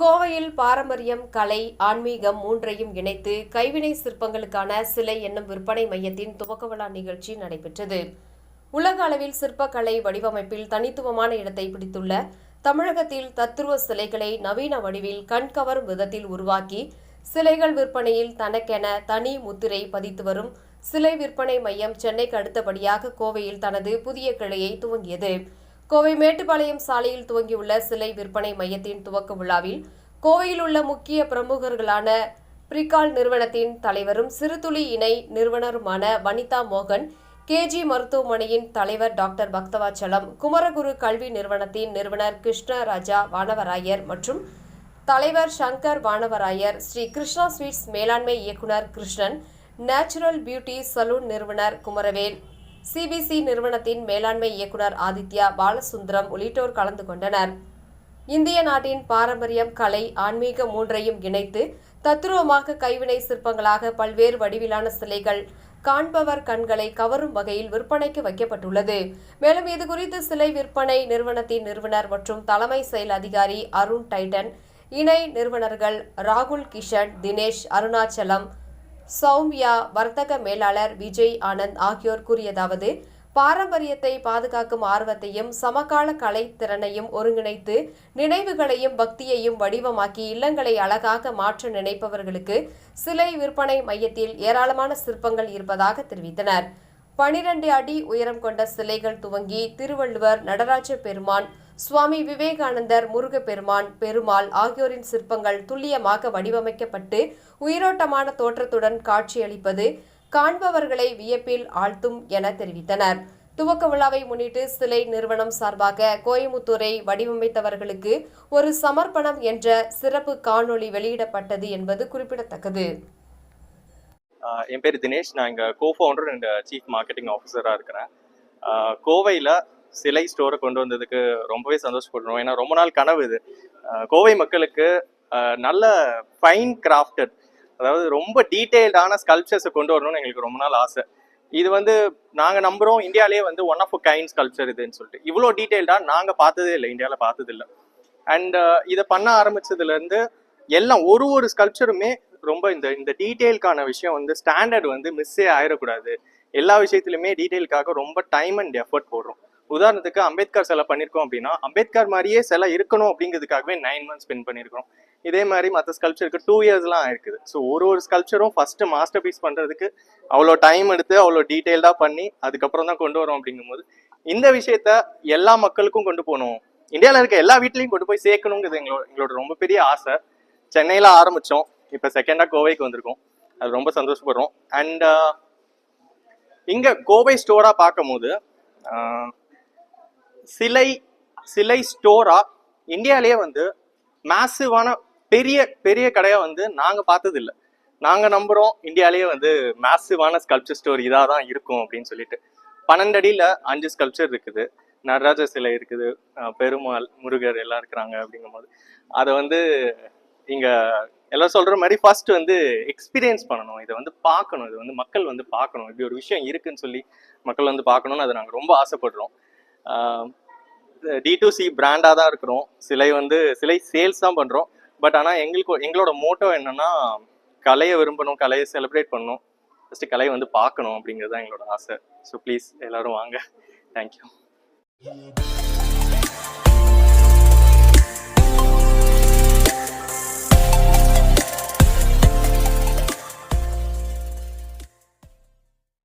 கோவையில் பாரம்பரியம் கலை ஆன்மீகம் மூன்றையும் இணைத்து கைவினை சிற்பங்களுக்கான சிலை என்னும் விற்பனை மையத்தின் துவக்க விழா நிகழ்ச்சி நடைபெற்றது. உலக அளவில் சிற்பக்கலை வடிவமைப்பில் தனித்துவமான இடத்தை பிடித்துள்ள தமிழகத்தில் தத்துருவ சிலைகளை நவீன வடிவில் கண்கவரும் விதத்தில் உருவாக்கி சிலைகள் விற்பனையில் தனக்கென தனி முத்திரை பதித்து வரும் சிலை விற்பனை மையம் சென்னைக்கு அடுத்தபடியாக கோவையில் தனது புதிய கிளையை துவங்கியது. கோவை மேட்டுப்பாளையம் சாலையில் துவங்கியுள்ள சிலை விற்பனை மையத்தின் துவக்க விழாவில் கோவையில் உள்ள முக்கிய பிரமுகர்களான பிரிகால் நிறுவனத்தின் தலைவரும் சிறுதுளி இணை நிறுவனருமான வனிதா மோகன் கேஜி மருத்துவமனையின் தலைவர் டாக்டர் பக்தவாச்சலம் குமரகுரு கல்வி நிறுவனத்தின் நிறுவனர் கிருஷ்ணராஜா வானவராயர் மற்றும் தலைவர் சங்கர் வானவராயர் ஸ்ரீ கிருஷ்ணா ஸ்வீட்ஸ் மேலாண்மை இயக்குனர் கிருஷ்ணன் நேச்சுரல் பியூட்டி சலூன் நிறுவனர் குமரவேல். சிபிசி நிறுவனத்தின் மேலாண்மை இயக்குனர் ஆதித்யா பாலசுந்தரம் உள்ளிட்டோர் கலந்து கொண்டனர். இந்திய நாட்டின் பாரம்பரியம் கலை ஆன்மீக மூன்றையும் இணைத்து தத்துருவமாக கைவினை சிற்பங்களாக பல்வேறு வடிவிலான சிலைகள் காண்பவர் கண்களை கவரும் வகையில் விற்பனைக்கு வைக்கப்பட்டுள்ளது. மேலும் இது குறித்து சிலை விற்பனை நிறுவனத்தின் நிறுவனர் மற்றும் தலைமை செயல் அதிகாரி அருண் டைட்டன் இணை நிறுவனர்கள் ராகுல் கிஷன் தினேஷ் அருணாச்சலம் சௌமியா வர்த்தக மேலாளர் விஜய் ஆனந்த் ஆகியோர் கூறியதாவது பாரம்பரியத்தை பாதுகாக்கும் ஆர்வத்தையும் சமகால கலை திறனையும் ஒருங்கிணைத்து நினைவுகளையும் பக்தியையும் வடிவமாக்கி இல்லங்களை அழகாக மாற்ற நினைப்பவர்களுக்கு சிலை விற்பனை மையத்தில் ஏராளமான சிற்பங்கள் இருப்பதாக தெரிவித்தனர். பனிரெண்டு அடி உயரம் கொண்ட சிலைகள் துவங்கி திருவள்ளுவர் நடராஜ பெருமான் சுவாமி விவேகானந்தர் முருகப்பெருமான் பெருமாள் ஆகியோரின் சிற்பங்கள் துல்லியமாக வடிவமைக்கப்பட்டு உயிரோட்டமான தோற்றத்துடன் காட்சியளிப்பது காண்பவர்களை வியப்பில் ஆழ்த்தும் என தெரிவித்தனர். துவக்க விழாவை முன்னிட்டு சிலை நிறுவனம் சார்பாக கோயமுத்தூரை வடிவமைத்தவர்களுக்கு ஒரு சமர்ப்பணம் என்ற சிறப்பு காணொளி வெளியிடப்பட்டது என்பது குறிப்பிடத்தக்கது. என் பேர் தினேஷ். நான் இங்கே கோஃபவுண்டர் அண்ட் சீஃப் மார்க்கெட்டிங் ஆஃபீஸராக இருக்கிறேன். கோவையில் சிலை ஸ்டோரை கொண்டு வந்ததுக்கு ரொம்பவே சந்தோஷப்படுறோம் ஏன்னா ரொம்ப நாள் கனவு இது. கோவை மக்களுக்கு நல்ல ஃபைன் கிராஃப்டட் அதாவது ரொம்ப டீட்டெயில்டான ஸ்கல்ப்சர்ஸை கொண்டு வரணும்னு எங்களுக்கு ரொம்ப நாள் ஆசை. இது வந்து நாங்கள் நம்புகிறோம் இந்தியாவிலேயே வந்து one of a kind sculpture இதுன்னு சொல்லிட்டு. இவ்வளோ டீட்டெயில்டாக நாங்கள் பார்த்ததே இல்லை இந்தியாவில் பார்த்ததில்லை அண்ட் இதை பண்ண ஆரம்பிச்சதுலேருந்து எல்லாம் ஒரு ஒரு ஸ்கல்ப்சருமே ரொம்ப இந்த இந்த டீட்டெயிலுக்கான விஷயம் வந்து ஸ்டாண்டர்ட் வந்து மிஸ்ஸே ஆயிடக்கூடாது எல்லா விஷயத்துலையுமே டீட்டெயிலுக்காக ரொம்ப டைம் அண்ட் எஃபர்ட் போடுறோம். உதாரணத்துக்கு அம்பேத்கர் சிலை பண்ணியிருக்கோம் அப்படின்னா அம்பேத்கர் மாதிரியே சிலை இருக்கணும் அப்படிங்கிறதுக்காகவே நைன் மந்த்ஸ் ஸ்பெண்ட் பண்ணியிருக்கோம் இதே மாதிரி மற்ற ஸ்கல்ப்சருக்கு டூ இயர்ஸ்லாம் இருக்குது. ஸோ ஒரு ஒரு ஸ்கல்ப்சரும் ஃபர்ஸ்ட் மாஸ்டர் பீஸ் பண்ணுறதுக்கு அவ்வளோ டைம் எடுத்து அவ்வளோ டீட்டெயில்டாக பண்ணி அதுக்கப்புறம் தான் கொண்டு வரோம் அப்படிங்கும்போது இந்த விஷயத்த எல்லா மக்களுக்கும் கொண்டு போகணும். இந்தியாவில் இருக்க எல்லா வீட்லையும் கொண்டு போய் சேர்க்கணுங்கிறது எங்களோட எங்களோட ரொம்ப பெரிய ஆசை. சென்னையில் ஆரம்பித்தோம் இப்போ செகண்டாக கோவைக்கு வந்திருக்கோம். அது ரொம்ப சந்தோஷப்படுறோம். அண்ட் uh, இங்கே கோவை ஸ்டோராக பார்க்கும்போது சிலை சிலை ஸ்டோராக இந்தியாவிலேயே வந்து மேசிவான பெரிய பெரிய கடையாக வந்து நாங்கள் பார்த்ததில்ல. நாங்கள் நம்புகிறோம் இந்தியாவிலேயே வந்து மேசிவான ஸ்கல்ப்சர் ஸ்டோர் இதாக தான் இருக்கும் அப்படின்னு சொல்லிட்டு. பன்னெண்டு அடியில் அஞ்சு ஸ்கல்ப்சர் இருக்குது. நடராஜ சிலை இருக்குது. பெருமாள் முருகர் எல்லாம் இருக்கிறாங்க அப்படிங்கும்போது. அதை வந்து இங்கே எல்லாம் சொல்கிற மாதிரி ஃபர்ஸ்ட் வந்து எக்ஸ்பீரியன்ஸ் பண்ணணும். இதை வந்து பார்க்கணும். இது வந்து மக்கள் வந்து பார்க்கணும். இப்படி ஒரு விஷயம் இருக்குன்னு சொல்லி மக்கள் வந்து பார்க்கணும்னு அதை நாங்கள் ரொம்ப ஆசைப்படுறோம். டி டு சி பிராண்டாக தான் இருக்கிறோம். சிலை வந்து சிலை சேல்ஸ் தான் பண்ணுறோம் பட் ஆனால் எங்களுக்கு எங்களோட மோட்டோ என்னென்னா கலையை விரும்பணும் கலையை செலிப்ரேட் பண்ணணும். ஃபஸ்ட்டு கலையை வந்து பார்க்கணும் அப்படிங்கிறது தான் எங்களோட ஆசை. ஸோ ப்ளீஸ் எல்லோரும் வாங்க. தேங்க்யூ